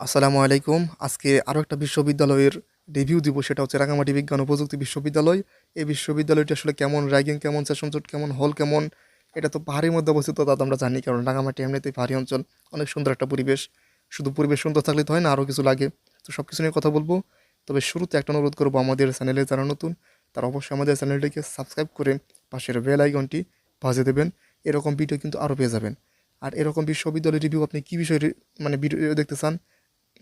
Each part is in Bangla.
আসসালামু আলাইকুম। আজকে আরও একটা বিশ্ববিদ্যালয়ের রিভিউ দিব, সেটা হচ্ছে রাঙামাটি বিজ্ঞান ও প্রযুক্তি বিশ্ববিদ্যালয়। এই বিশ্ববিদ্যালয়টি আসলে কেমন র্যাগিং কেমন সেশন জোট কেমন হল কেমন, এটা তো পাহাড়ের মধ্যে অবস্থিত, তা আমরা জানি, কারণ রাঙামাটি এমনিতেই পাহাড়ি অঞ্চল, অনেক সুন্দর একটা পরিবেশ। শুধু পরিবেশ সুন্দর থাকলে তো হয় না আরও কিছু লাগে। তো সব কিছু নিয়ে কথা বলব। তবে শুরুতে একটা অনুরোধ করব, আমাদের চ্যানেলে যারা নতুন, তারা অবশ্যই আমাদের চ্যানেলটিকে সাবস্ক্রাইব করে পাশের বেল আইকনটি বাজিয়ে দেবেন। এরকম ভিডিও কিন্তু আরও পেয়ে যাবেন। আর এরকম বিশ্ববিদ্যালয় রিভিউ আপনি কী বিষয়ে মানে ভিডিও দেখতে চান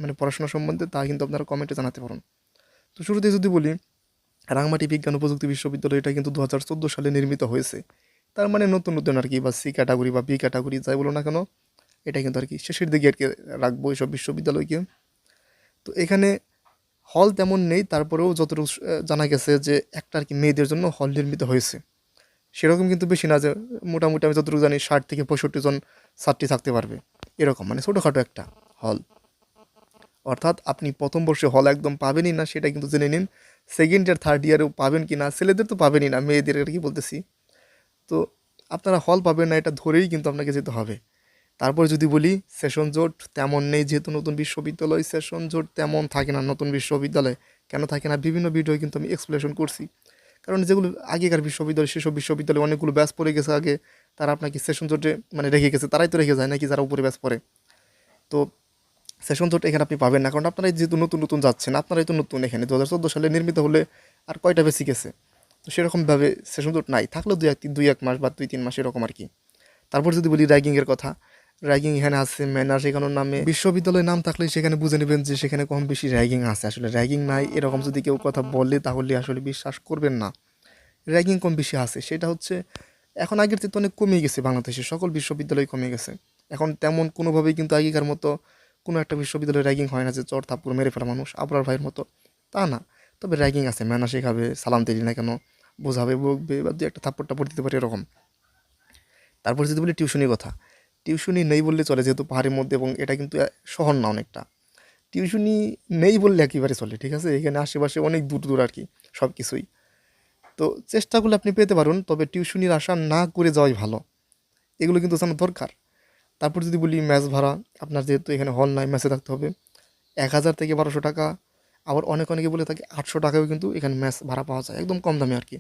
মানে পড়াশোনা সম্বন্ধে, তা কিন্তু আপনারা কমেন্টে জানাতে পারেন। তো শুরুতে যদি বলি, রাঙামাটি বিজ্ঞান ও প্রযুক্তি বিশ্ববিদ্যালয় এটা কিন্তু দু হাজার চোদ্দ সালে নির্মিত হয়েছে। তার মানে নতুন নতুন আর কি, বা সি ক্যাটাগরি বা বি ক্যাটাগরি যাই বলো না কেন, এটা কিন্তু আর কি শেষের দিকে আর কি রাখব এইসব বিশ্ববিদ্যালয়কে। তো এখানে হল তেমন নেই, তারপরেও যতটুকু জানা গেছে যে একটা আর কি মেয়েদের জন্য হল নির্মিত হয়েছে। সেরকম কিন্তু বেশি না যে মোটামুটি আমি যতটুকু জানি ষাট থেকে পঁয়ষট্টি জন ছাত্রী থাকতে পারবে। এরকম মানে ছোটোখাটো একটা হল অর্থাৎ আপনি প্রথম বর্ষে হল একদম পাবেনই না, সেটা কিন্তু জেনে নিন। সেকেন্ড ইয়ার থার্ড ইয়ারেও পাবেন কি না, ছেলেদের তো পাবেনই না, মেয়েদের আর কি বলতেছি। তো আপনারা হল পাবেন না, এটা ধরেই কিন্তু আপনাকে যেতে হবে। তারপর যদি বলি সেশন জোট তেমন নেই, যেহেতু নতুন বিশ্ববিদ্যালয় সেশন জোট তেমন থাকে না নতুন বিশ্ববিদ্যালয়ে। কেন থাকে না, বিভিন্ন ভিডিও কিন্তু আমি এক্সপ্লেনেশন করছি। কারণ যেগুলো আগেকার বিশ্ববিদ্যালয়, সেসব বিশ্ববিদ্যালয়ে অনেকগুলো ব্যাস পড়ে গেছে আগে। তারা আপনাকে সেশন জোটে মানে রেখে গেছে, তারাই তো রেখে যায় নাকি যারা উপরে ব্যাস পড়ে। তো সেশন জোট এখানে আপনি পাবেন না। কারণ আপনারাই যেহেতু নতুন নতুন যাচ্ছেন আপনারাই তো নতুন এখানে। দু হাজার চোদ্দ সালে নির্মিত হলে আর কয়টা বেশি গেছে তো সেরকমভাবে সেশন জোট নাই। থাকলেও দুই এক দুই এক মাস বা দুই তিন মাস এরকম আর কি। তারপর যদি বলি র্যাগিংয়ের কথা র্যাগিং এখানে আছে ম্যানার শেখানোর নামে। বিশ্ববিদ্যালয়ের নাম থাকলে সেখানে বুঝে নেবেন যে সেখানে কম বেশি র্যাগিং আছে। আসলে র্যাগিং নাই, এরকম যদি কেউ কথা বলে তাহলে আসলে বিশ্বাস করবেন না। র্যাগিং কম বেশি আছে। সেটা হচ্ছে, এখন আগের চেয়ে অনেক কমে গেছে বাংলাদেশে। সকল বিশ্ববিদ্যালয় কমে গেছে। এখন তেমন কোনোভাবেই কিন্তু আগেকার মতো কোনো একটা বিশ্ববিদ্যালয়ে র্যাগিং হয় না যে চর থাপ্পড় মেরে ফেলা মানুষ আপনার ভাইয়ের মতো। তা না। তবে র্যাগিং আছে ম্যানা শেখাবে, সালাম দিলি না কেন, বোঝাবে, বকবে, বা দু একটা থাপ্পড় টাপ্পড় দিতে পারে এরকম। তারপর যদি বলি টিউশনির কথা, টিউশনি নেই বললে চলে যেহেতু পাহাড়ের মধ্যে এবং এটা কিন্তু শহর না অনেকটা। টিউশনি নেই বললে একেবারে চলে, ঠিক আছে? এখানে আশেপাশে অনেক দূর দূর আর কি সব কিছুই তো চেষ্টা করলে আপনি পেতে পারেন, তবে টিউশনির আশা না করে যাওয়াই ভালো। এগুলো কিন্তু জানা দরকার। তারপর যদি বলি ম্যাচ ভাড়া, আপনার যেহেতু এখানে হল নাই ম্যাচে থাকতে হবে। এক হাজার থেকে বারোশো টাকা, আবার অনেক অনেকে বলে থাকে আটশো টাকাও কিন্তু এখানে ম্যাচ ভাড়া পাওয়া যায়, একদম কম দামে আর কি।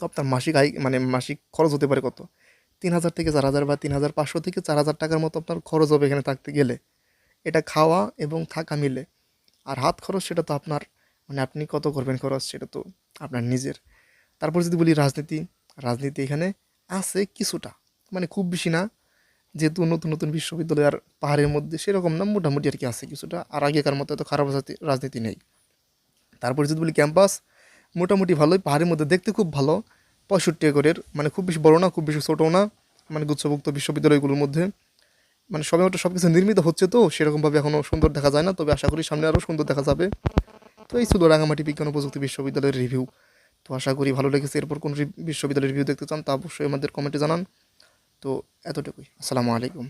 তো আপনার মাসিক আয় মানে মাসিক খরচ হতে পারে কত? তিন হাজার থেকে চার হাজার বা তিন হাজার পাঁচশো থেকে চার হাজার টাকার মতো আপনার খরচ হবে এখানে থাকতে গেলে। এটা খাওয়া এবং থাকা মিলে। আর হাত খরচ সেটা তো আপনার মানে আপনি কত করবেন খরচ সেটা তো আপনার নিজের। তারপর যদি বলি রাজনীতি রাজনীতি এখানে আছে কিছুটা মানে খুব বেশি না। যেহেতু নতুন নতুন বিশ্ববিদ্যালয় আর পাহাড়ের মধ্যে সেরকম না, মোটামুটি আর কি আছে কিছুটা। আর আগেকার মতো এত খারাপ রাজনীতি- নেই। তারপর যদি বলি ক্যাম্পাস, মোটামুটি ভালোই। পাহাড়ের মধ্যে দেখতে খুব ভালো। পঁয়ষট্টি একরের মানে খুব বেশি বড় না, খুব বেশি ছোটো না মানে গুচ্ছভুক্ত বিশ্ববিদ্যালয়গুলোর মধ্যে। মানে সবে মাত্র সব কিছু নির্মিত হচ্ছে তো, সেরকমভাবে এখনও সুন্দর দেখা যায় না, তবে আশা করি সামনে আরও সুন্দর দেখা যাবে। তো এই ছিল রাঙামাটি বিজ্ঞান ও প্রযুক্তি বিশ্ববিদ্যালয়ের রিভিউ তো আশা করি ভালো লেগেছে। এরপর কোন বিশ্ববিদ্যালয়ের রিভিউ দেখতে চান তা অবশ্যই আমাদের কমেন্টে জানান। তো এতটুকুই। আসসালামু আলাইকুম।